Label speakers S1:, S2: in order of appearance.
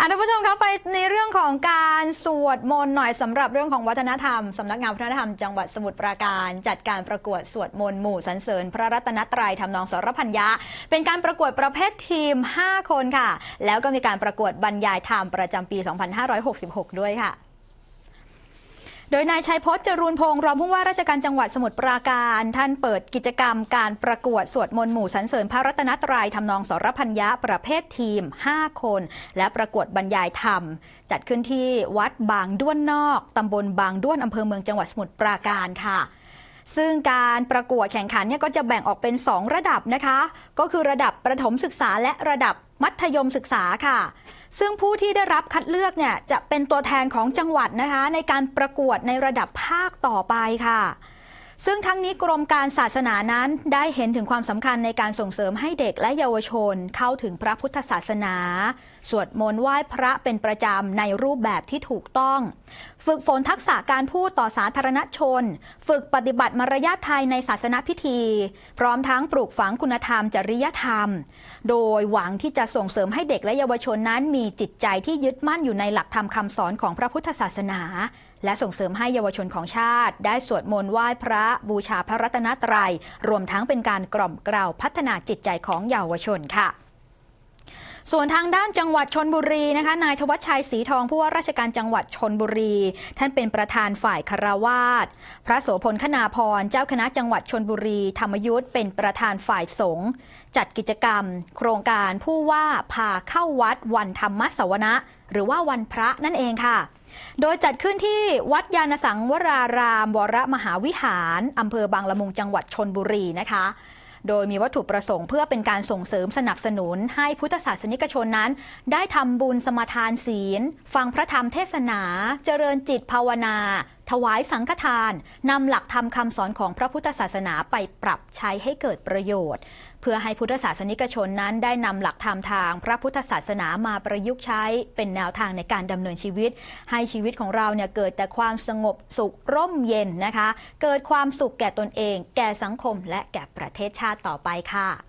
S1: อะท่านผู้ชมครับไปในเรื่องของการสวดมนต์หน่อยสำหรับเรื่องของวัฒนธรรมสำนักงานวัฒนธรรมจังหวัดสมุทรปราการ จัดการประกวดสวดมนต์หมู่สรรเสริญ พระรัตนตรัยทำนองสรพัญญาเป็นการประกวดประเภททีม 5 คนค่ะ แล้วก็มีการประกวดบรรยายธรรมประจำปี 2566 ด้วยค่ะ โดยนายชัยพจน์จรูนพงศ์รองผู้ว่าราชการจังหวัดสมุทรปราการ ท่านเปิดกิจกรรมการประกวดสวดมนต์หมู่สรรเสริญพระรัตนตรัยทำนองสรพัญญะประเภททีม 5 คน และประกวดบรรยายธรรม จัดขึ้นที่วัดบางด้วนนอกตำบลบางด้วนอำเภอเมืองจังหวัดสมุทรปราการค่ะ ซึ่งการประกวดแข่งขันเนี่ยก็จะแบ่งออกเป็น 2 ระดับนะคะ ก็คือระดับประถมศึกษาและระดับมัธยมศึกษาค่ะ ซึ่งผู้ที่ได้รับคัดเลือกเนี่ยจะเป็นตัวแทนของจังหวัดนะคะ ในการประกวดในระดับภาคต่อไปค่ะ ซึ่งทั้งนี้กรมการศาสนานั้นได้เห็นถึงความสำคัญในการส่งเสริมให้เด็กและเยาวชนเข้าถึงพระพุทธศาสนา สวดมนต์ไหว้พระเป็นประจำในรูปแบบที่ถูกต้อง ฝึกฝนทักษะการพูดต่อสาธารณชน ฝึกปฏิบัติมารยาทไทยในศาสนพิธี พร้อมทั้งปลูกฝังคุณธรรมจริยธรรม โดยหวังที่จะส่งเสริมให้เด็กและเยาวชนนั้นมีจิตใจที่ยึดมั่นอยู่ในหลักธรรมคำสอนของพระพุทธศาสนาและส่งเสริมให้เยาวชนของชาติ ได้สวดมนต์ไหว้พระบูชาพระรัตนตรัย รวมทั้งเป็นการกล่อมกล่าวพัฒนาจิตใจของเยาวชนค่ะส่วนทางด้านจังหวัดชนบุรีนะคะนายธวัชชัยศรีทองผู้ว่าราชการจังหวัดชนบุรี ท่านเป็นประธานฝ่ายคารวาสพระโสพลคณาพรเจ้าคณะจังหวัดชนบุรี ธรรมยุทธเป็นประธานฝ่ายสงฆ์จัดกิจกรรม โครงการผู้ว่าพาเข้าวัดวันธรรมสวนะ หรือว่าวันพระนั่นเองค่ะ โดยจัดขึ้นที่วัดยานสังวราราม วรมหาวิหารอำเภอบางละมุงจังหวัดชนบุรีนะคะโดยมีวัตถุประสงค์เพื่อเป็นการส่งเสริมสนับสนุนให้พุทธศาสนิกชนนั้น ได้ทำบุญสมาทานศีล ฟังพระธรรมเทศนา เจริญจิตภาวนา ถวายสังฆทานนำหลักธรรมคำสอนของพระพุทธศาสนาไปปรับใช้ให้เกิดประโยชน์ เพื่อให้พุทธศาสนิกชนนั้นได้นำหลักธรรมทางพระพุทธศาสนามาประยุกต์ใช้เป็นแนวทางในการดำเนินชีวิต ให้ชีวิตของเราเนี่ยเกิดแต่ความสงบสุขร่มเย็นนะคะ เกิดความสุขแก่ตนเอง แก่สังคมและแก่ประเทศชาติต่อไปค่ะ